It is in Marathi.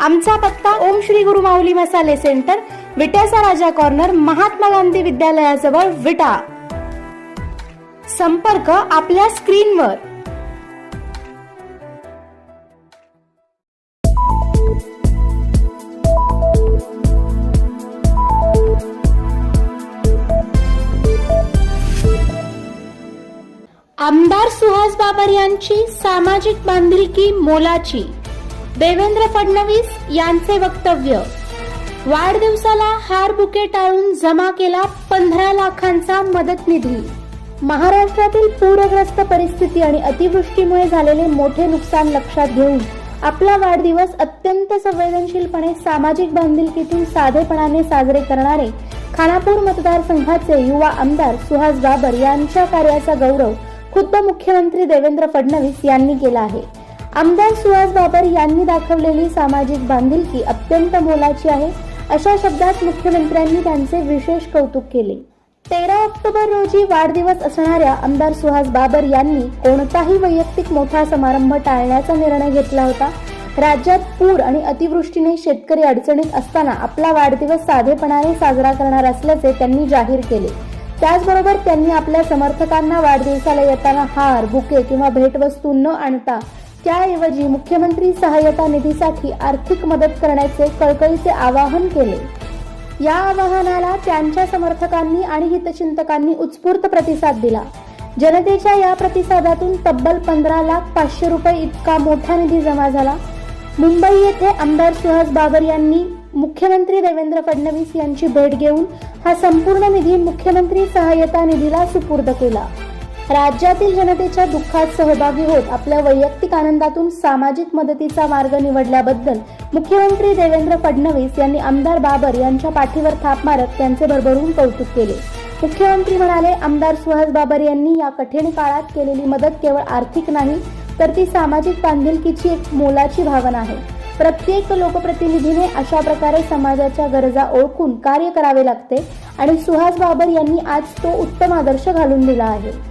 आमचा पत्ता ओम श्री गुरु माऊली मसाले सेंटर विट्याचा राजा कॉर्नर महात्मा गांधी विद्यालयाजवळ विटा. संपर्क आपल्या स्क्रीनवर. आमदार सुहास बाबर यांची सामाजिक बांधिलकी मोलाची. देवेंद्र फडणवीस यांचे वक्तव्य. वाढदिवसाला हार बुके टाळून जमा केला पंधरा लाखांचा मदत निधी महाराष्ट्रातील पूरग्रस्त परिस्थिती आणि अतिवृष्टीमुळे झालेले मोठे नुकसान लक्षात घेऊन आपला वाढदिवस अत्यंत संवेदनशीलपणे सामाजिक बांधिलकीतून साधेपणाने साजरे करणारे खानापूर मतदारसंघाचे युवा आमदार सुहास बाबर यांच्या कार्याचा गौरव खुद्द मुख्यमंत्री देवेंद्र फडणवीस यांनी केला आहे. आमदार सुहास बाबर यांनी दाखवलेली सामाजिक बांधिलकी अत्यंत मोलाची आहे. अशा शब्दात मुख्यमंत्र्यांनी त्यांचे विशेष कौतुक केले. तेरा ऑक्टोबर रोजी वाढदिवस असणाऱ्या आमदार सुहास बाबर यांनी कोणताही वैयक्तिक मोठा समारंभ टाळण्याचा निर्णय घेतला होता. राज्यात पूर आणि अतिवृष्टीने शेतकरी अडचणीत असताना आपला वाढदिवस साधेपणाने साजरा करणार असल्याचे त्यांनी जाहीर केले. त्याचबरोबर त्यांनी आपल्या समर्थकांना वाढदिवसाला येताना हार बुके किंवा भेटवस्तू न आणता त्याऐवजी मुख्यमंत्री सहाय्यता निधीसाठी आर्थिक मदत करण्याचे कळकळीचे आवाहन केले. या आवाहनाला त्यांच्या समर्थकांनी आणि हितचिंतकांनी उत्स्फूर्त प्रतिसाद दिला. जनतेच्या या प्रतिसादातून तब्बल पंधरा लाख पाचशे रुपये इतका मोठा निधी जमा झाला. मुंबई येथे आमदार सुहास बाबर यांनी मुख्यमंत्री देवेंद्र फडणवीस यांची भेट घेऊन हा संपूर्ण निधी मुख्यमंत्री सहाय्यता निधीला सुपूर्द केला. राज्यातील जनतेच्या दुःखात सहभागी होत आपल्या वैयक्तिक आनंदातून सामाजिक मदतीचा मार्ग निवडल्याबद्दल मुख्यमंत्री देवेंद्र फडणवीस यांनी आमदार बाबर यांच्या पाठीवर थाप मारत त्यांचे भरभरून कौतुक केले. मुख्यमंत्री म्हणाले आमदार सुहास बाबर यांनी या कठीण काळात केलेली मदत केवळ आर्थिक नाही तर ती सामाजिक बांधिलकीची एक मोलाची भावना आहे. प्रत्येक लोकप्रतिनिधीने अशा प्रकारे समाजाच्या गरजा ओळखून कार्य करावे लागते आणि सुहास बाबर यांनी आज तो उत्तम आदर्श घालून दिला आहे.